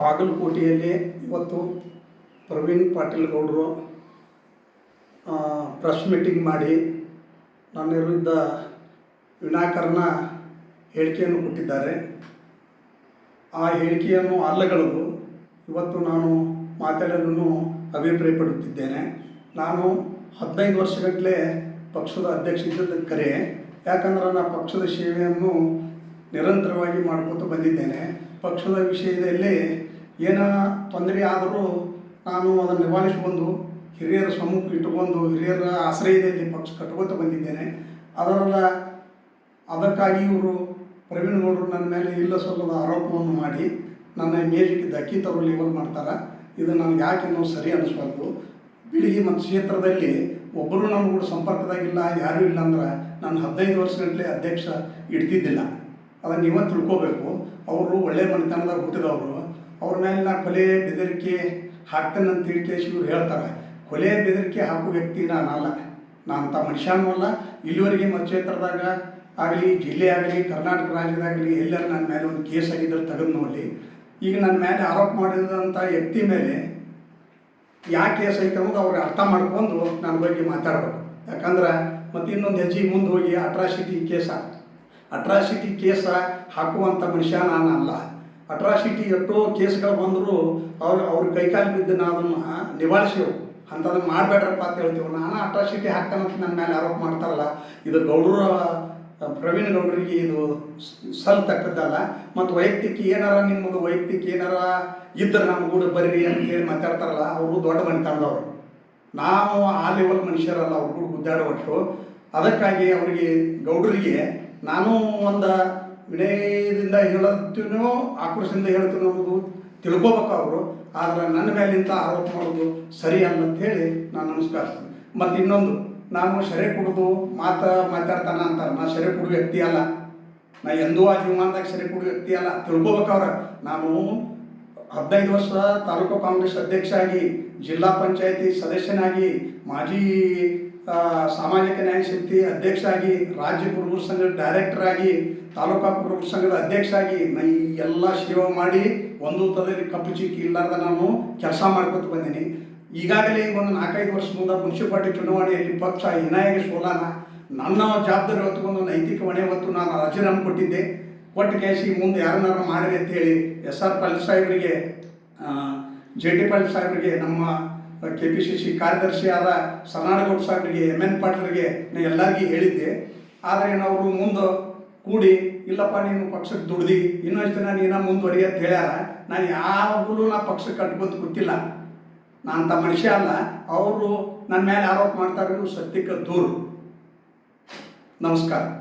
ಬಾಗಲಕೋಟೆಯಲ್ಲಿ ಇವತ್ತು ಪ್ರವೀಣ್ ಪಾಟೀಲ್ ಗೌಡರು ಪ್ರೆಸ್ ಮೀಟಿಂಗ್ ಮಾಡಿ ನನ್ನ ವಿರುದ್ಧ ವಿನಾಕಾರಣ ಹೇಳಿಕೆಯನ್ನು ಕೊಟ್ಟಿದ್ದಾರೆ. ಆ ಹೇಳಿಕೆಯನ್ನು ಅಲ್ಲಗಳೆದು ಇವತ್ತು ನಾನು ಮಾತಾಡಲು ಅಭಿಪ್ರಾಯಪಡುತ್ತಿದ್ದೇನೆ. ನಾನು ಹದಿನೈದು ವರ್ಷಗಟ್ಟಲೆ ಪಕ್ಷದ ಅಧ್ಯಕ್ಷ ಇದ್ದದ್ದಕ್ಕೆ ಕರೆ. ಯಾಕಂದ್ರೆ ನಾನು ಪಕ್ಷದ ಸೇವೆಯನ್ನು ನಿರಂತರವಾಗಿ ಮಾಡ್ಕೊತ ಬಂದಿದ್ದೇನೆ. ಪಕ್ಷದ ವಿಷಯದಲ್ಲಿ ಏನ ತೊಂದರೆ ಆದರೂ ನಾನು ಅದನ್ನು ನಿವಾರಿಸಿಕೊಂಡು ಹಿರಿಯರ ಸಮ್ಮುಖ ಇಟ್ಟುಕೊಂಡು ಹಿರಿಯರ ಆಶ್ರಯದಲ್ಲಿ ಪಕ್ಷ ಕಟ್ಕೋತ ಬಂದಿದ್ದೇನೆ. ಅದರಲ್ಲ ಅದಕ್ಕಾಗಿ ಇವರು ಪ್ರವೀಣ್ ಗೌಡರು ನನ್ನ ಮೇಲೆ ಇಲ್ಲ ಸಲ್ಲದ ಆರೋಪವನ್ನು ಮಾಡಿ ನನ್ನ ಮೇಲಿಗೆ ಧಕ್ಕಿ ತರೋ ಲೆವೆಲ್ ಮಾಡ್ತಾರೆ? ಇದು ನನಗೆ ಯಾಕೆ ಅನ್ನೋ ಸರಿ ಅನಿಸ್ಬಾರ್ದು. ಬಿಳಿಗಿ ಮತ್ತು ಕ್ಷೇತ್ರದಲ್ಲಿ ಒಬ್ಬರು ನಮ್ಮ ಕೂಡ ಸಂಪರ್ಕದಾಗಿಲ್ಲ, ಯಾರೂ ಇಲ್ಲ ಅಂದ್ರೆ ನಾನು ಹದಿನೈದು ವರ್ಷಗಟ್ಟಲೆ ಅಧ್ಯಕ್ಷ ಇಡ್ತಿದ್ದಿಲ್ಲ. ಅದನ್ನು ನೀವೇ ತಿಳ್ಕೋಬೇಕು. ಅವರು ಒಳ್ಳೆ ಮನೆತನದಾಗ ಹುಟ್ಟಿದವರು. ಅವ್ರ ಮೇಲೆ ನಾ ಕೊಲೆ, ಬೆದರಿಕೆ, ಹಾಕ್ತೇನೆ ಅಂತ ತಿಳ್ಕೇಸಿ ಇವ್ರು ಹೇಳ್ತಾರೆ. ಕೊಲೆ, ಬೆದರಿಕೆ ಹಾಕೋ ವ್ಯಕ್ತಿ ನಾನಲ್ಲ ನಾನು ಅಂಥ ಮನುಷ್ಯನೂ ಅಲ್ಲ. ಇಲ್ಲಿವರೆಗೆ ಮತಕ್ಷೇತ್ರದಾಗ ಆಗಲಿ, ಜಿಲ್ಲೆ ಆಗಲಿ, ಕರ್ನಾಟಕ ರಾಜ್ಯದಾಗಲಿ ಎಲ್ಲರೂ ನನ್ನ ಮೇಲೆ ಒಂದು ಕೇಸ್ ಆಗಿದ್ದರೆ ತೆಗೆದು ನೋಡಲಿ ಈಗ ನನ್ನ ಮೇಲೆ ಆರೋಪ ಮಾಡಿದಂಥ ವ್ಯಕ್ತಿ ಮೇಲೆ ಯಾಕೆ ಕೇಸ್ ಐತೆ ಅನ್ನೋದು ಅವ್ರಿಗೆ ಅರ್ಥ ಮಾಡ್ಕೊಂಡು ನನ್ನ ಬಗ್ಗೆ ಮಾತಾಡಬೇಕು. ಯಾಕಂದ್ರೆ ಮತ್ತು ಇನ್ನೊಂದು ಹೆಜ್ಜೆ ಮುಂದೆ ಹೋಗಿ ಅಟ್ರಾಸಿಟಿ ಕೇಸ ಅಟ್ರಾಸಿಟಿ ಕೇಸ ಹಾಕುವಂಥ ಮನುಷ್ಯ ನಾನು ಅಲ್ಲ ಅಟ್ರಾಸಿಟಿ ಎಷ್ಟೋ ಕೇಸ್ಗಳು ಬಂದರೂ ಅವ್ರು, ಅವ್ರ ಕೈಕಾಲು ಬಿದ್ದು ನಾವು ಅದನ್ನು ನಿವಾರಿಸೇವು ಅಂಥದನ್ನು ಮಾಡಬೇಡ್ರಪ್ಪ ಅಂತ ಹೇಳ್ತೀವಿ. ನಾನು ಅಟ್ರಾಸಿಟಿ ಹಾಕ್ತಾನಂತ ನನ್ನ ಮೇಲೆ ಆರೋಪ ಮಾಡ್ತಾರಲ್ಲ. ಇದು ಗೌಡರು, ಪ್ರವೀಣ್ ಗೌಡರಿಗೆ ಇದು ಸಲ್ತಕ್ಕದ್ದಲ್ಲ ಮತ್ತು ವೈಯಕ್ತಿಕ ಏನಾರ ನಿಮ್ಮದು ವೈಯಕ್ತಿಕ ಏನಾರ ಇದ್ರೆ ನಮ್ಮ ಕೂಡ ಬರ್ರಿ ಅಂತ ಹೇಳಿ ಮಾತಾಡ್ತಾರಲ್ಲ, ಅವರು ದೊಡ್ಡ ಮನೆತನದವರು. ನಾವು ಆ ಲೆವೆಲ್ ಮನುಷ್ಯರಲ್ಲ, ಅವ್ರು ಕೂಡ ಗುದ್ದಾಡುವಷ್ಟು. ಅದಕ್ಕಾಗಿ ಅವರಿಗೆ ಗೌಡರಿಗೆ ನಾನು ಒಂದು ವಿನಯದಿಂದ ಹೇಳುತ್ತೀನೋ, ಆಕ್ರೋಶದಿಂದ ಹೇಳ್ತೀನಿ ಅನ್ನೋದು ತಿಳ್ಕೋಬೇಕು ಅವರು. ಆದರೆ ನನ್ನ ಮೇಲಿಂದ ಆರೋಪ ಮಾಡೋದು ಸರಿ ಅಲ್ಲ ಅಂತ ಹೇಳಿ ನಾನು ನಮಸ್ಕರಿಸ್ತೀನಿ. ಮತ್ತು ಇನ್ನೊಂದು, ನಾನು ಸೆರೆ ಕುಡಿದು ಮಾತ ಮಾತಾಡ್ತಾನ ಅಂತಾರೆ. ನಾ ಸೆರೆ ಕುಡಿಯೋ ವ್ಯಕ್ತಿ ಅಲ್ಲ. ನಾ ಎಂದೂ ಆ ಜೀವಮಾನದಾಗ ಸೆರೆ ಕುಡಿಯೋ ವ್ಯಕ್ತಿ ಅಲ್ಲ. ತಿಳ್ಕೊಬೇಕವ್ರ ನಾನು ಹದಿನೈದು ವರ್ಷ ತಾಲೂಕು ಕಾಂಗ್ರೆಸ್ ಅಧ್ಯಕ್ಷ ಆಗಿ ಜಿಲ್ಲಾ ಪಂಚಾಯತಿ ಸದಸ್ಯನಾಗಿ, ಮಾಜಿ ಸಾಮಾಜಿಕ ನ್ಯಾಯ ಸಮಿತಿ ಅಧ್ಯಕ್ಷ ಆಗಿ ರಾಜ್ಯ ಕುರುಬರ ಸಂಘದ ಡೈರೆಕ್ಟರ್ ಆಗಿ, ತಾಲೂಕಾ ಕುರುಬರ ಸಂಘದ ಅಧ್ಯಕ್ಷ ಆಗಿ ನಾ ಎಲ್ಲ ಸೇವೆ ಮಾಡಿ, ಒಂದು ತದಲ್ಲಿ ಕಪ್ಪು ಚಿಕ್ಕಿ ಇಲ್ಲಾರ್ದ ನಾನು ಕೆಲಸ ಮಾಡ್ಕೊತ ಬಂದೀನಿ. ಈಗಾಗಲೇ ಒಂದು ನಾಲ್ಕೈದು ವರ್ಷ ಮುಂದೆ ಮುನ್ಸಿಪಾಲ್ಟಿ ಚುನಾವಣೆಯಲ್ಲಿ ಪಕ್ಷ ಏನಾಗಿ ಸೋಲಾನ, ನನ್ನ ಜವಾಬ್ದಾರಿ ಹೊತ್ತುಕೊಂಡು ನೈತಿಕ ಹೊಣೆ ಹೊತ್ತು ನಾನು ರಾಜೀನಾಮೆ ಕೊಟ್ಟಿದ್ದೆ. ಕೊಟ್ಟು ಕೇಸಿ ಮುಂದೆ ಯಾರನ್ನಾರು ಮಾಡಿರಿ ಅಂತೇಳಿ ಎಸ್ ಆರ್ ಪಾಲ್ ಸಾಹೇಬರಿಗೆ ಜೆ ಟಿ ಪಾಲ್ ಸಾಹೇಬರಿಗೆ ನಮ್ಮ ಕೆ ಪಿ ಸಿ ಸಿ ಕಾರ್ಯದರ್ಶಿ ಆದ ಸನಾಡಗೌಡ ಸಾಹೇಬರಿಗೆ ಎಂ ಎನ್ ಪಾಟೀಲ್ರಿಗೆ ನಾನು ಎಲ್ಲರಿಗೂ ಹೇಳಿದ್ದೆ. ಆದರೆ ಅವರು ಮುಂದೆ ಕೂಡಿ, ಇಲ್ಲಪ್ಪ ನೀನು ಪಕ್ಷಕ್ಕೆ ದುಡ್ದು, ಇನ್ನೊಂದು ಜನ ನೀನು ಮುಂದುವರಿ ಅಂತ ಹೇಳ್ಯಾರ. ನಾನು ಯಾವಾಗಲೂ ನಾ ಪಕ್ಷಕ್ಕೆ ಕಟ್ಕೊತ ಗೊತ್ತಿಲ್ಲ ನಾನು ತಮ್ಮ ಮನುಷ್ಯ ಅಲ್ಲ. ಅವರು ನನ್ನ ಮೇಲೆ ಆರೋಪ ಮಾಡ್ತಾರೆ ಸತ್ಯಕ್ಕೆ ದೂರು. ನಮಸ್ಕಾರ.